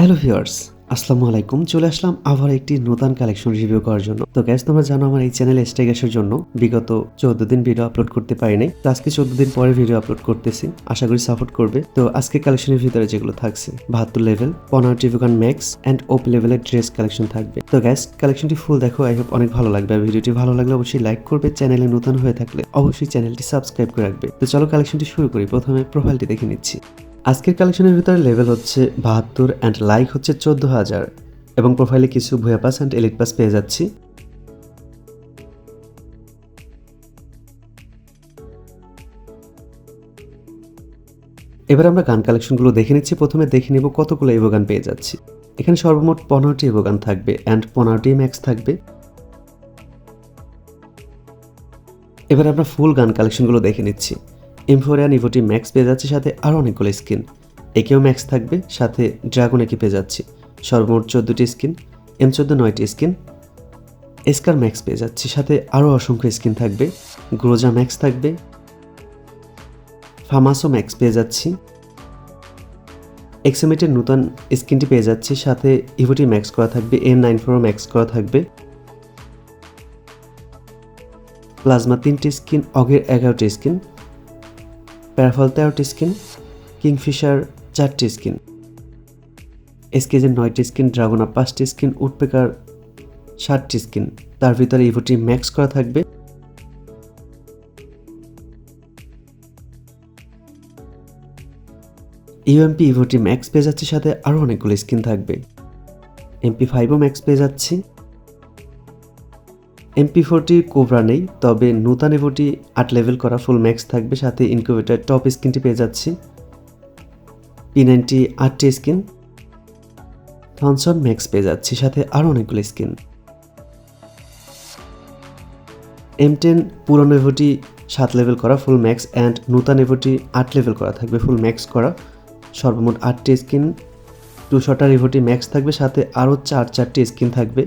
Hello viewers, আসসালামু আলাইকুম। চলে আসলাম আবার একটি নতুন কালেকশন রিভিউ করার জন্য। তো গ্যাস তোমরা জানো আমার এই চ্যানেলে স্টেগাসের জন্য বিগত চোদ্দ দিন ভিডিও আপলোড করতে পারি নাই তো আজকে চোদ্দ দিন পরে ভিডিও আপলোড করতেছি। আশা করি সাপোর্ট করবে। তো আজকে কালেকশনের ভিতরে যেগুলো থাকছে, বাহাত্তর লেভেল পনেরো টিভিকান ম্যাক্স অ্যান্ড ওপ লেভেলের ড্রেস কালেকশন থাকবে। তো গ্যাস কালেকশনটি ফুল দেখো আই হোপ অনেক ভালো লাগবে। ভিডিওটি ভালো লাগলে অবশ্যই লাইক করবে। চ্যানেলে নতুন হয়ে থাকলে অবশ্যই চ্যানেলটি সাবস্ক্রাইব করে রাখবে। তো চলো কালেকশনটি শুরু করি। প্রথমে প্রোফাইলটি দেখে নিচ্ছি। আজকের কালেকশনের ভিতরে লেভেল হচ্ছে বাহাত্তর অ্যান্ড লাইক হচ্ছে চোদ্দ হাজার এবং প্রোফাইলে কিছু ভুয়া পাস অ্যান্ড এলিট পাস পেয়ে যাচ্ছি। এবার আমরা গান কালেকশনগুলো দেখে নিচ্ছি। প্রথমে দেখে নেব কতগুলো এভো গান পেয়ে যাচ্ছি। এখানে সর্বমোট পনেরোটি এভো গান থাকবে অ্যান্ড পনেরোটি ম্যাক্স থাকবে। এবার আমরা ফুল গান কালেকশনগুলো দেখে নিচ্ছি। ইমফোরিয়ান ইভোটি ম্যাক্স পেয়ে যাচ্ছে সাথে আরও অনেকগুলো স্কিন। একেও ম্যাক্স থাকবে, সাথে ড্রাগন একে পেয়ে যাচ্ছি। সর্বমোট চোদ্দোটি স্কিন এম চোদ্দ নয়টি স্কিন। এসকার ম্যাক্স পেয়ে যাচ্ছি, সাথে আরও অসংখ্য স্কিন থাকবে। গ্রোজা ম্যাক্স থাকবে। ফামাসো ম্যাক্স পেয়ে যাচ্ছি। এক্সএমেটের নতুন স্কিনটি পেয়ে যাচ্ছি, সাথে ইভোটি ম্যাক্স করা থাকবে এন নাইন ফোরও ম্যাক্স করা থাকবে। প্লাজমা তিনটি স্কিন অগের এগারোটি স্কিন। প্যারাফল তেরোটি স্কিন, কিংফিশার চারটি স্কিন। এসকেজের নয়টি স্কিন, ড্রাগনা পাঁচটি স্কিন, উডপেকার ষাটটি স্কিন। তার ভিতরে ইভোটি ম্যাক্স করা থাকবে। ইউএমপি ইভোটি ম্যাক্স পেয়ে যাচ্ছে সাথে আরও অনেকগুলো স্কিন থাকবে। এমপি ফাইভও ম্যাক্স পেয়ে যাচ্ছি। এমপি ফোরটি কোবরা নেই, তবে নূতন এভোটি আট লেভেল করা ফুল ম্যাক্স থাকবে, সাথে ইনকিউবেটার টপ স্কিনটি পেয়ে যাচ্ছি। পি নাইনটি আটটি স্কিন থনসন ম্যাক্স পেয়ে যাচ্ছি, সাথে আরও অনেকগুলো স্কিন এম টেন পুরনো এভোটি সাত লেভেল করা ফুল ম্যাক্স অ্যান্ড নূতন এভোটি আট লেভেল করা থাকবে ফুল ম্যাক্স করা। সর্বমোট আটটি স্কিন টু শটার এভোটি ম্যাক্স থাকবে, সাথে আরও চার চারটি স্কিন থাকবে।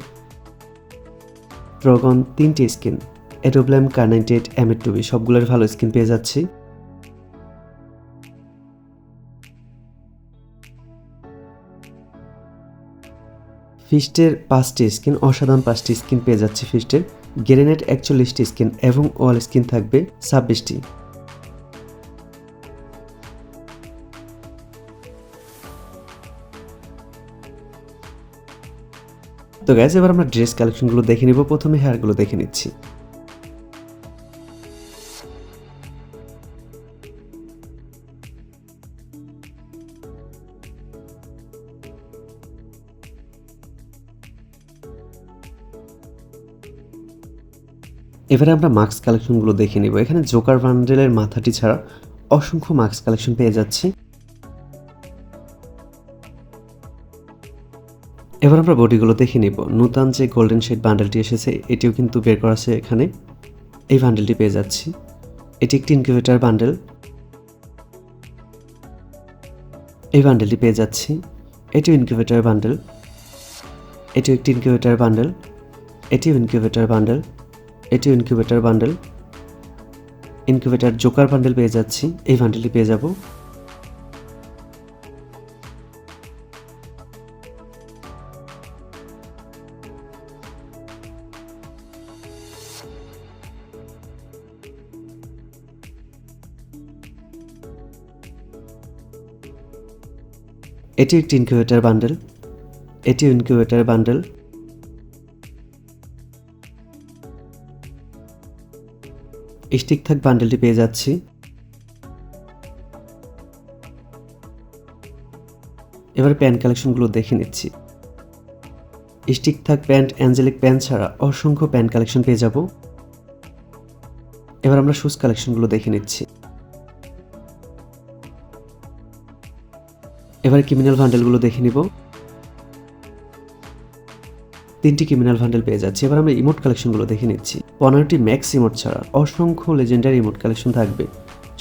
ড্রগন তিনটি স্কিন এটোব্ল্যাম কার্নাইটেড নাইনটি এম এর টুবি সবগুলোর ভালো স্কিন পেয়ে যাচ্ছি। ফিস্টের পাঁচটি স্কিন, অসাধারণ পাঁচটি স্কিন পেয়ে যাচ্ছে ফিস্টের। গ্রেনেড একচল্লিশটি স্কিন এবং ওয়াল স্কিন থাকবে ছাব্বিশটি। তো গ্যাস এবার আমরা ড্রেস কালেকশনগুলো দেখে নিব। প্রথমে হেয়ারগুলো দেখে নিচ্ছি। এবারে আমরা মাস্ক কালেকশনগুলো দেখে নিব। এখানে জোকার বান্ডেলের মাথাটি ছাড়া অসংখ্য মাস্ক কালেকশন পেয়ে যাচ্ছি। এবার আমরা বডিগুলো দেখে নিব। নূতন যে গোল্ডেন শেড বান্ডেলটি এসেছে, এটিও কিন্তু বের করা আছে এখানে। এই বান্ডেলটি পেয়ে যাচ্ছি। এটি একটি ইনকিউবেটার বান্ডেল এই বান্ডেলটি পেয়ে যাচ্ছি। এটিও ইনকিউবেটার বান্ডেল এটিও একটি ইনকিউবেটার বান্ডেল এটিও ইনকিউবেটার বান্ডেল এটিও incubator bundle incubator joker bundle পেয়ে যাচ্ছি। এই বান্ডেলটি পেয়ে যাব। এটি একটি ইনকিউবেটার বান্ডেল এটি ইনকিউবেটার বান্ডেল স্টিক থাক বান্ডেলটি পেয়ে যাচ্ছি। এবার প্যান্ট কালেকশনগুলো দেখে নিচ্ছি। স্টিক থাক প্যান্ট অ্যাঞ্জেলিক প্যান্ট ছাড়া অসংখ্য প্যান্ট কালেকশন পেয়ে যাব। এবার আমরা শুজ কালেকশনগুলো দেখে নিচ্ছি। এবার ক্রিমিনাল ভান্ডেলগুলো দেখে নিব। তিনটি ক্রিমিনাল ভান্ডেল পেয়ে যাচ্ছি। এবার আমরা ইমোট কালেকশনগুলো দেখে নিচ্ছি। পনেরোটি ম্যাক্স ইমোট ছাড়া অসংখ্য লেজেন্ডারি ইমোট কালেকশন থাকবে।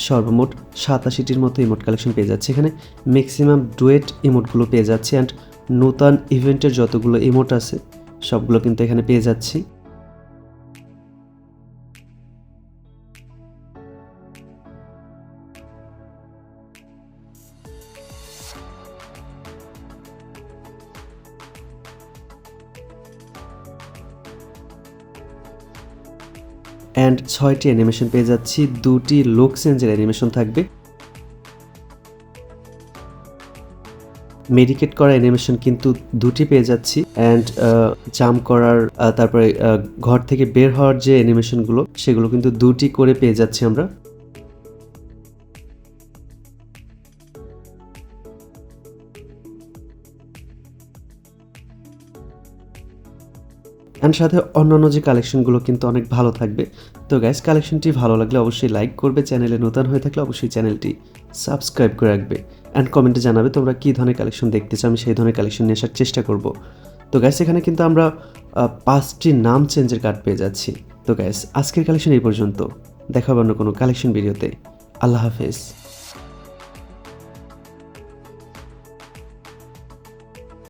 সর্বমোট সাতাশিটির মতো ইমোট কালেকশন পেয়ে যাচ্ছে। এখানে ম্যাক্সিমাম ডুয়েট ইমোটগুলো পেয়ে যাচ্ছে। অ্যান্ড নূতন ইভেন্টের যতগুলো ইমোট আছে, সবগুলো কিন্তু এখানে পেয়ে যাচ্ছি। অ্যান্ড ছয়টি অ্যানিমেশন পেয়ে যাচ্ছি। দুটি লুক চেঞ্জের অ্যানিমেশন থাকবে। মেডিকেট করা অ্যানিমেশন কিন্তু দুটি পেয়ে যাচ্ছি। অ্যান্ড জাম্প করার তারপরে ঘর থেকে বের হওয়ার যে অ্যানিমেশনগুলো সেগুলো কিন্তু দুটি করে পেয়ে যাচ্ছি আমরা। অ্যান্ড সাথে অন্যান্য যে কালেকশনগুলো কিন্তু অনেক ভালো থাকবে। তো গ্যাস কালেকশনটি ভালো লাগলে অবশ্যই লাইক করবে চ্যানেলে নতুন হয়ে থাকলে অবশ্যই চ্যানেলটি সাবস্ক্রাইব করে রাখবে। অ্যান্ড কমেন্টে জানাবে তোমরা কী ধরনের কালেকশন দেখতে চাও, আমি সেই ধরনের কালেকশন নিয়ে আসার চেষ্টা করব। তো গ্যাস এখানে কিন্তু আমরা পাঁচটি নাম চেঞ্জের কার্ড পেয়ে যাচ্ছি। তো গ্যাস আজকের কালেকশন এই পর্যন্ত। দেখা অন্য কোনো কালেকশন ভিডিওতে আল্লাহ হাফেজ।